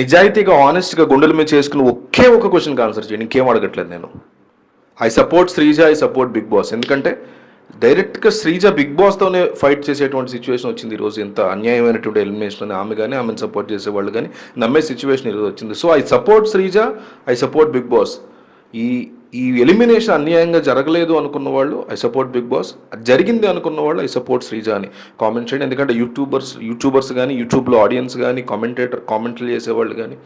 నిజాయితీగా ఆనెస్ట్గా గుండెల మీద చేసుకుని ఒకే ఒక క్వశ్చన్కి ఆన్సర్ చేయండి ఇంకేం అడగట్లేదు నేను. I support Sreeja I support Bigg Boss ఎందుకంటే డైరెక్ట్గా శ్రీజ బిగ్ బాస్తోనే ఫైట్ చేసేటువంటి సిచ్యువేషన్ వచ్చింది ఈరోజు ఎంత అన్యాయమైనటువంటి ఎలిమినేషన్ అని ఆమె కానీ ఆమెను సపోర్ట్ చేసేవాళ్ళు కానీ నమ్మే సిచ్యువేషన్ ఈరోజు వచ్చింది. So I support Sreeja I support Bigg Boss ఈ ఈ ఎలిమినేషన్ అన్యాయంగా జరగలేదు అనుకున్న వాళ్ళు ఐ సపోర్ట్ బిగ్ బాస్ జరిగింది అనుకున్న వాళ్ళు ఐ సపోర్ట్ శ్రీజ అని కామెంట్ చేయండి. ఎందుకంటే యూట్యూబర్స్ యూట్యూబర్స్ కానీ యూట్యూబ్లో ఆడియన్స్ కానీ కామెంటేటర్ కామెంట్లు చేసేవాళ్ళు కానీ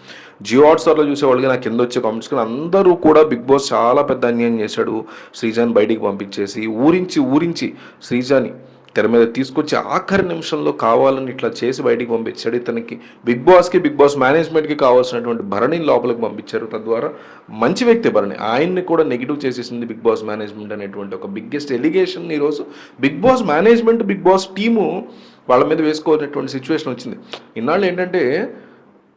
జియో హాట్స్టార్లో చూసేవాళ్ళు కానీ కింద వచ్చే కామెంట్స్ కానీ అందరూ కూడా బిగ్ బాస్ చాలా పెద్ద అన్యాయం చేశాడు. శ్రీజాని బయటికి పంపించేసి ఊరించి ఊరించి శ్రీజాని తెర మీద తీసుకొచ్చి ఆఖరి నిమిషంలో కావాలని ఇట్లా చేసి బయటికి పంపించాడు. ఇతనికి బిగ్ బాస్కి బిగ్ బాస్ మేనేజ్మెంట్కి కావాల్సినటువంటి భరణిని లోపలికి పంపించారు. తద్వారా మంచి వ్యక్తి భరణి. ఆయన్ని కూడా నెగిటివ్ చేసేసింది బిగ్ బాస్ మేనేజ్మెంట్ అనేటువంటి ఒక బిగ్గెస్ట్ ఎలిగేషన్ ఈరోజు Bigg Boss management Bigg Boss team వాళ్ళ మీద వేసుకోవాల్సినటువంటి సిచ్యువేషన్ వచ్చింది. ఇన్నాళ్ళు ఏంటంటే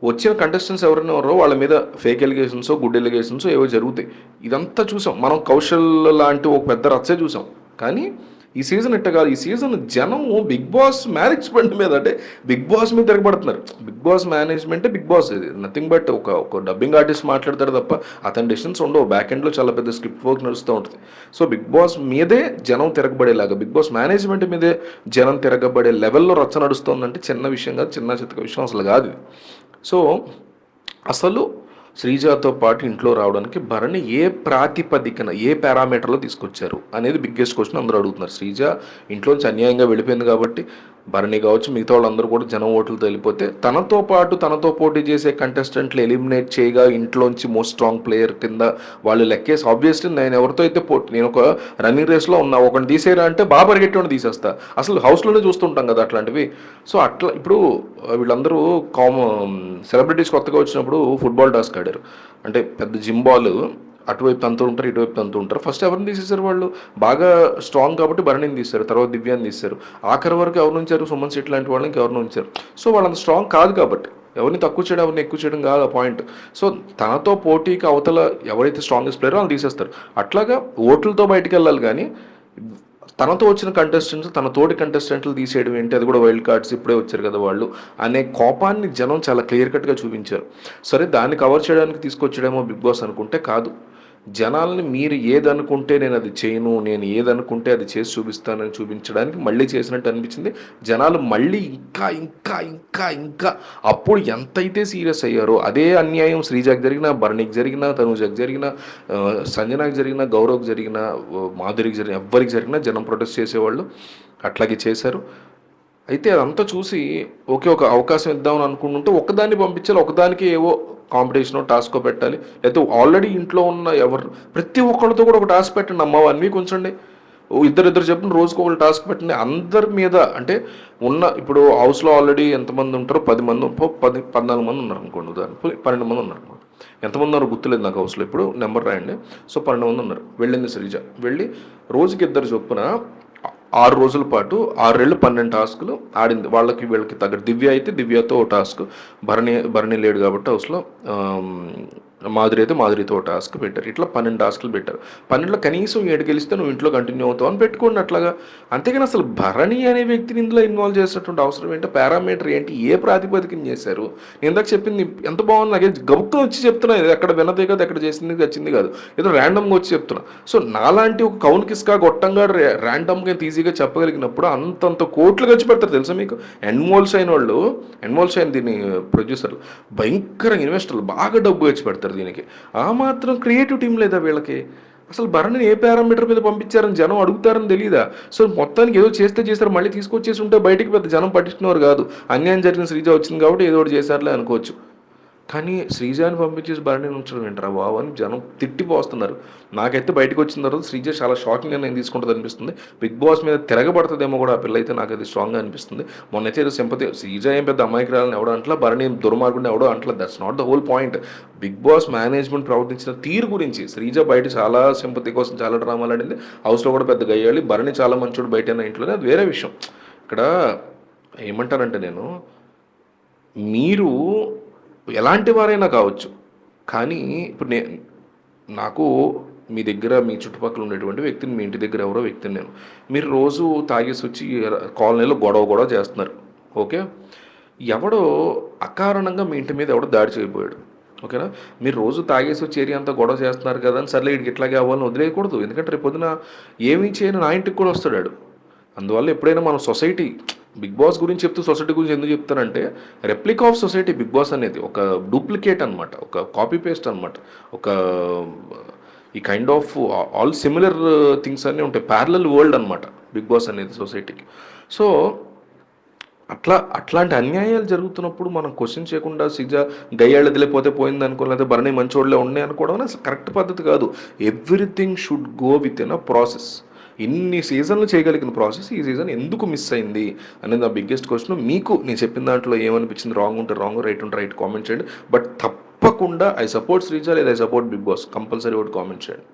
వచ్చిన కంటెస్టెంట్స్ ఎవరైనా ఉన్నారో వాళ్ళ మీద ఫేక్ ఎలిగేషన్స్ గుడ్ ఎలిగేషన్స్ ఏవో జరుగుతాయి. ఇదంతా చూసాం. మనం కౌశల్ లాంటి ఒక పెద్ద రచ్చే చూసాం. కానీ ఈ సీజన్ ఇట్ట కాదు ఈ సీజన్ జనము బిగ్ బాస్ మేనేజ్మెంట్ మీద అంటే బిగ్ బాస్ మీద తిరగబడుతున్నారు. బిగ్ బాస్ మేనేజ్మెంటే బిగ్ బాస్ ఇది నథింగ్ బట్ ఒక ఒక డబ్బింగ్ ఆర్టిస్ట్ మాట్లాడతారు తప్ప అతని డెసిషన్స్ ఉండవు. బ్యాక్ ఎండ్లో చాలా పెద్ద స్క్రిప్ట్ వర్క్ నడుస్తూ ఉంటుంది. సో బిగ్ బాస్ మీదే జనం తిరగబడేలాగా బిగ్ బాస్ మేనేజ్మెంట్ మీదే జనం తిరగబడే లెవెల్లో రచ్చ నడుస్తుందంటే చిన్న విషయం కాదు చిన్న చిత్తక విషయం అసలు కాదు సో అసలు శ్రీజాతో పాటు ఇంట్లో రావడానికి భరణి ఏ ప్రాతిపదికన ఏ పారామీటర్లో తీసుకొచ్చారు అనేది బిగ్గెస్ట్ క్వశ్చన్ అందరూ అడుగుతున్నారు. శ్రీజ ఇంట్లోంచి అన్యాయంగా వెళ్ళిపోయింది కాబట్టి భరణి కావచ్చు మిగతా వాళ్ళందరూ కూడా జనం ఓట్లతో వెళ్ళిపోతే తనతో పాటు తనతో పోటీ చేసే కంటెస్టెంట్లు ఎలిమినేట్ చేయగా ఇంట్లోంచి మోస్ట్ స్ట్రాంగ్ ప్లేయర్ కింద వాళ్ళు లెక్కేసి ఆబ్వియస్లీ నేను ఎవరితో అయితే పోటీ నేను ఒక రన్నింగ్ రేస్లో ఉన్నా ఒకటి తీసేరా అంటే బాగా పరిగెట్టేవాడిని తీసేస్తా. అసలు హౌస్లోనే చూస్తుంటాం కదా అట్లాంటివి. సో అట్లా ఇప్పుడు వీళ్ళందరూ కామన్ సెలబ్రిటీస్ కొత్తగా వచ్చినప్పుడు ఫుట్బాల్ టాస్క్ ఆడారు. అంటే పెద్ద జిమ్ బాల్ అటువైపు తంతు ఉంటారు ఇటువైపు తంతు ఉంటారు. ఫస్ట్ ఎవరిని తీసేశారు వాళ్ళు? బాగా స్ట్రాంగ్ కాబట్టి భరణిని తీశారు తర్వాత దివ్యాన్ని తీశారు. ఆఖరి వరకు ఎవరు ఉంచారు? సుమన్ సిట్ లాంటి వాళ్ళని ఎవరిని ఉంచారు? సో వాళ్ళంత స్ట్రాంగ్ కాదు కాబట్టి. ఎవరిని తక్కువ చేయడం ఎవరిని ఎక్కువ చేయడం కాదు ఆ పాయింట్ సో తనతో పోటీకి అవతల ఎవరైతే స్ట్రాంగెస్ట్ ప్లేయరో వాళ్ళు తీసేస్తారు. అట్లాగా ఓట్లతో బయటికి వెళ్ళాలి కానీ తనతో వచ్చిన కంటెస్టెంట్స్ తన తోటి కంటెస్టెంట్లు తీసేయడం ఏంటి? అది కూడా వైల్డ్ కార్డ్స్ ఇప్పుడే వచ్చారు కదా వాళ్ళు. అనే కోపాన్ని జనం చాలా క్లియర్ కట్గా చూపించారు. సరే దాన్ని కవర్ చేయడానికి తీసుకొచ్చాడేమో బిగ్ బాస్ అనుకుంటే కాదు. జనాల్ని మీరు ఏదనుకుంటే నేను అది చేయను నేను ఏదనుకుంటే అది చేసి చూపిస్తానని చూపించడానికి మళ్ళీ చేసినట్టు అనిపించింది. జనాలు మళ్ళీ ఇంకా ఇంకా ఇంకా ఇంకా అప్పుడు ఎంతైతే సీరియస్ అయ్యారో అదే అన్యాయం శ్రీజాకి జరిగిన భరణికి జరిగిన తనుజాకి జరిగిన సంజనాకి జరిగిన గౌరవ్కి జరిగిన మాధురికి జరిగిన ఎవ్వరికి జరిగినా జనం ప్రొటెస్ట్ చేసేవాళ్ళు అట్లాగే చేశారు. అయితే అదంతా చూసి ఒకే ఒక అవకాశం ఇద్దామని అనుకుంటుంటే ఒకదాన్ని పంపించాలి ఒకదానికి ఏవో కాంపిటీషనో టాస్కో పెట్టాలి. లేకపోతే ఆల్రెడీ ఇంట్లో ఉన్న ఎవరు ప్రతి ఒక్కరితో కూడా ఒక టాస్క్ పెట్టండి. అమ్మ వన్ వీక్ ఉంచండి ఇద్దరు ఇద్దరు చెప్పిన రోజుకు ఒక టాస్క్ పెట్టండి. అందరి మీద అంటే ఉన్న ఇప్పుడు హౌస్లో ఆల్రెడీ ఎంతమంది ఉంటారో పది మంది పది పద్నాలుగు మంది ఉన్నారు అనుకోండి ఉదాహరణ పన్నెండు మంది ఉన్నారు అనమాట ఎంతమంది ఉన్నారో గుర్తులేదు నాకు హౌస్లో ఇప్పుడు నెంబర్ రాయండి. సో పన్నెండు మంది ఉన్నారు. వెళ్ళింది శ్రీజ. వెళ్ళి రోజుకి ఇద్దరు చొప్పున ఆరు రోజుల పాటు ఆరేళ్ళు పన్నెండు టాస్కులు ఆడింది. వాళ్ళకి వీళ్ళకి తగ్గ దివ్య అయితే దివ్యతో ఓ టాస్క్. భరణి భరణి లేడు కాబట్టి హౌస్లో మాధురి అయితే మాధురితో టాస్క్ పెట్టారు. ఇట్లా పన్నెండు టాస్క్లు పెట్టారు. పన్నెండులో కనీసం ఏడు గెలిస్తే నువ్వు ఇంట్లో కంటిన్యూ అవుతావు అని పెట్టుకోండి అట్లాగా. అంతేగాని అసలు భరణి అనే వ్యక్తిని ఇందులో ఇన్వాల్వ్ చేసినటువంటి అవసరం ఏంటి పారామీటర్ ఏంటి ఏ ప్రాతిపదికన చేశారు? నేను ఇందాక చెప్పింది ఎంత బాగుంది నాకే గబుక్കം వచ్చి చెప్తున్నా ఇది ఎక్కడ వినదే కాదు ఎక్కడ చేసింది వచ్చింది కాదు. ఏదో ర్యాండమ్గా వచ్చి చెప్తున్నా. సో నాలాంటి ఒక కౌన్ కిస్కా గొట్టంగా ర్యాండమ్గా ఈజీగా చెప్పగలిగినప్పుడు అంతంత కోట్లు ఖర్చు పెడతారు తెలుసా మీకు? ఎన్మోల్స్ అయిన వాళ్ళు ఎన్మోల్స్ అయిన దీని ప్రొడ్యూసర్లు భయంకరంగా ఇన్వెస్టర్లు బాగా డబ్బు ఖర్చు పెడతారు దీనికి. ఆ మాత్రం క్రియేటివ్ టీం లేదా వీళ్ళకి? అసలు భరణిని ఏ పారామీటర్ మీద పంపించారని జనం అడుగుతారని తెలియదా సో మొత్తానికి ఏదో చేస్తే చేశారు మళ్ళీ తీసుకొచ్చేసి ఉంటే బయటికి పెద్ద జనం పట్టించుకునేవారు కాదు. అన్యాయం జరిగిన శ్రీజ వచ్చింది కాబట్టి ఏదో ఒకటి చేశారులే అనుకోవచ్చు. కానీ శ్రీజాని పంపించేసి భరణిని ఉంచడం ఏంటరా బాబు అని జనం తిట్టిపోస్తున్నారు నాకైతే బయటకు వచ్చిన తర్వాత శ్రీజ చాలా షాకింగ్ నిర్ణయం తీసుకుంటుంది అనిపిస్తుంది. బిగ్ బాస్ మీద తిరగబడుతుందేమో కూడా ఆ పిల్ల అయితే నాకు అది స్ట్రాంగ్గా అనిపిస్తుంది. మొన్నైతే ఏదో సింపతి శ్రీజ ఏం పెద్ద అమ్మాయికి రాలని ఎవడో అంటలా భరణి దుర్మార్గుడిని ఎవడో అంటలా. That's not the whole point Bigg Boss management ప్రవర్తించిన తీరు గురించి శ్రీజ బయట చాలా సింపతి కోసం చాలా డ్రామాలు ఆడింది. హౌస్లో కూడా పెద్ద గయ్యాలి భరణి చాలా మంచోడు బయట ఇంట్లోనే అది వేరే విషయం. ఇక్కడ ఏమంటారంటే నేను మీరు ఎలాంటి వారైనా కావచ్చు. కానీ ఇప్పుడు నే నాకు మీ దగ్గర మీ చుట్టుపక్కల ఉండేటువంటి వ్యక్తిని మీ ఇంటి దగ్గర ఎవరో వ్యక్తిని నేను మీరు రోజు తాగేసి వచ్చి కాలనీలో గొడవ గొడవ చేస్తున్నారు. ఓకే? ఎవడో అకారణంగా మీ ఇంటి మీద ఎవడో దాడి చేయబోయాడు. ఓకేనా? మీరు రోజు తాగేసి వచ్చి ఏరియా అంతా గొడవ చేస్తున్నారు కదా అని సర్లే ఇడికి ఇట్లాగే అవ్వాలని వదిలేయకూడదు. ఎందుకంటే రేపు పొద్దున ఏమీ చేయని నా ఇంటికి కూడా వస్తాడు అందువల్ల ఎప్పుడైనా మనం సొసైటీ బిగ్ బాస్ గురించి చెప్తూ సొసైటీ గురించి ఎందుకు చెప్తానంటే replica of society Bigg Boss అనేది ఒక డూప్లికేట్ అన్నమాట ఒక కాపీ పేస్ట్ అనమాట ఒక ఈ kind of all similar things అన్నీ ఉంటాయి ప్యారలల్ వరల్డ్ అనమాట బిగ్ బాస్ అనేది సొసైటీకి. సో అట్లా అట్లాంటి అన్యాయాలు జరుగుతున్నప్పుడు మనం క్వశ్చన్ చేయకుండా సిజా గయ్యాళ్ళు వదిలిపోతే పోయింది అనుకో లేదా భరణి మంచోళ్ళే ఉన్నాయి అనుకోవడం అసలు కరెక్ట్ పద్ధతి కాదు. Everything should go with in a process. ఇన్ని సీజన్లు చేయగలిగిన ప్రాసెస్ ఈ సీజన్ ఎందుకు మిస్ అయింది అనేది నా బిగ్గెస్ట్ క్వశ్చన్ మీకు నేను చెప్పిన దాంట్లో ఏమనిపించింది? రాంగ్ ఉంటే రాంగ్ రైట్ ఉంటే రైట్ కామెంట్ చేయండి. బట్ తప్పకుండా ఐ సపోర్ట్ శ్రీజా లేదా I support Bigg Boss compulsory ఒకటి కామెంట్ చేయండి.